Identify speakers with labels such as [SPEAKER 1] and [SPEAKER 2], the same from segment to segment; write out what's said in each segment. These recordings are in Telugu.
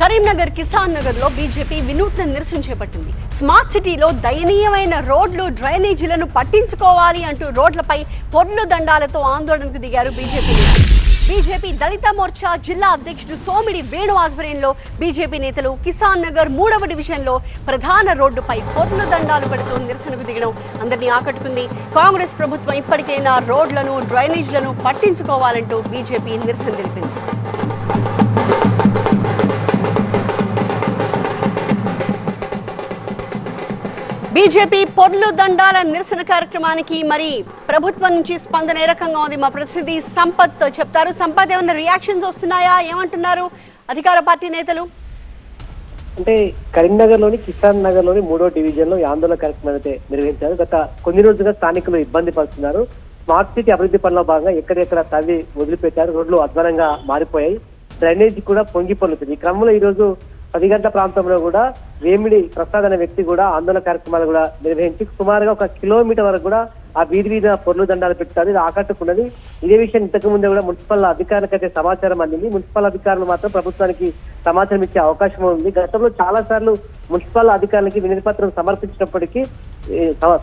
[SPEAKER 1] కరీంనగర్ కిసాన్ నగర్లో బీజేపీ వినూత్న నిరసన చేపట్టింది. స్మార్ట్ సిటీలో దయనీయమైన రోడ్లు డ్రైనేజీలను పట్టించుకోవాలి అంటూ రోడ్లపై పొర్లు దండాలతో ఆందోళనకు దిగారు బీజేపీ నేతలు. బీజేపీ దళిత మోర్చా జిల్లా అధ్యక్షుడు సోమిడి వేణు ఆధ్వర్యంలో బీజేపీ నేతలు కిసాన్ నగర్ మూడవ డివిజన్లో ప్రధాన రోడ్డుపై పొర్లు దండాలు పెడుతూ నిరసనకు దిగడం అందరినీ ఆకట్టుకుంది. కాంగ్రెస్ ప్రభుత్వం ఇప్పటికైనా రోడ్లను డ్రైనేజీలను పట్టించుకోవాలంటూ బీజేపీ నిరసన తెలిపింది. బీజేపీ పొర్లు దండాల నిరసన కార్యక్రమానికి మరి ప్రభుత్వం నుంచి స్పందన ఏ రకంగా ఉంది? మా ప్రతినిధి సంపత్ చెప్తారు. సంపత్ ఏమైనా రియాక్షన్స్ వస్తున్నాయా? ఏమంటున్నారు అధికార పార్టీ నేతలు?
[SPEAKER 2] అంటే కరీంనగర్లోని కిసాన్ నగర్లోని మూడో డివిజన్లో ఈ ఆందోళన కార్యక్రమం అయితే నిర్వహించారు. గత కొన్ని రోజులుగా స్థానికులు ఇబ్బంది పడుతున్నారు. స్మార్ట్ సిటీ అభివృద్ధి పనుల భాగంగా ఎక్కడెక్కడ తవ్వి వదిలిపెట్టారు. రోడ్లు అధ్వానంగా మారిపోయాయి. డ్రైనేజ్ కూడా పొంగి పొల్లుతుంది ఈ క్రమంలో ఈ రోజు పది గంటల ప్రాంతంలో కూడా వేమిడి ప్రసాద్ అనే వ్యక్తి కూడా ఆందోళన కార్యక్రమాలు కూడా నిర్వహించి సుమారుగా ఒక కిలోమీటర్ వరకు కూడా ఆ వీధి వీధిన పొర్లు దండాలు పెట్టారు ఇది ఆకట్టుకున్నది. ఇదే విషయం ఇంతకు ముందే కూడా మున్సిపల్ అధికారులకైతే సమాచారం అందింది. మున్సిపల్ అధికారులు మాత్రం ప్రభుత్వానికి సమాచారం ఇచ్చే అవకాశం ఉంది. గతంలో చాలా సార్లు మున్సిపల్ అధికారులకి వినతి పత్రం సమర్పించినప్పటికీ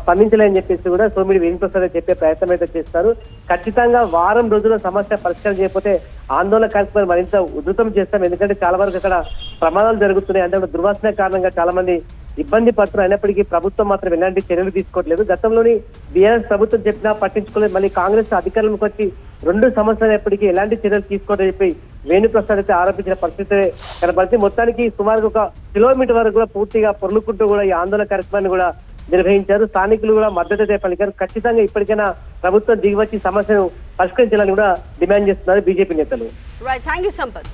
[SPEAKER 2] స్పందించలేని చెప్పేసి కూడా సోమిడి వేణుప్రసాద్ చెప్పే ప్రయత్నం అయితే చేస్తారు. ఖచ్చితంగా వారం రోజుల సమస్య పరిష్కారం చేయకపోతే ఆందోళన కార్యక్రమాలు మరింత ఉధృతం చేస్తాం. ఎందుకంటే చాలా వరకు అక్కడ ప్రమాదాలు జరుగుతున్నాయి. అంటే దుర్వాసన కారణంగా చాలా మంది ఇబ్బంది పడుతున్నారు. అయినప్పటికీ ప్రభుత్వం మాత్రం ఎలాంటి చర్యలు తీసుకోవట్లేదు. గతంలోని బీఆర్ఎస్ ప్రభుత్వం చెప్పినా పట్టించుకోలేదు. మళ్ళీ కాంగ్రెస్ అధికారంలోకి వచ్చి రెండు సంవత్సరాలు ఎప్పటికీ ఎలాంటి చర్యలు తీసుకోవడం చెప్పి వేణుప్రసాద్ అయితే ఆరోపించిన పరిస్థితి కనబడితే మొత్తానికి సుమారు ఒక కిలోమీటర్ వరకు కూడా పూర్తిగా పొర్లుకుంటూ కూడా ఈ ఆందోళన కార్యక్రమాన్ని కూడా నిర్వహించారు. స్థానికులు కూడా మద్దతు పలికారు. ఖచ్చితంగా ఇప్పటికైనా ప్రభుత్వం దిగివచ్చి సమస్యను పరిష్కరించాలని కూడా డిమాండ్ చేస్తున్నారు బీజేపీ నేతలు.
[SPEAKER 1] Right thank you Sampath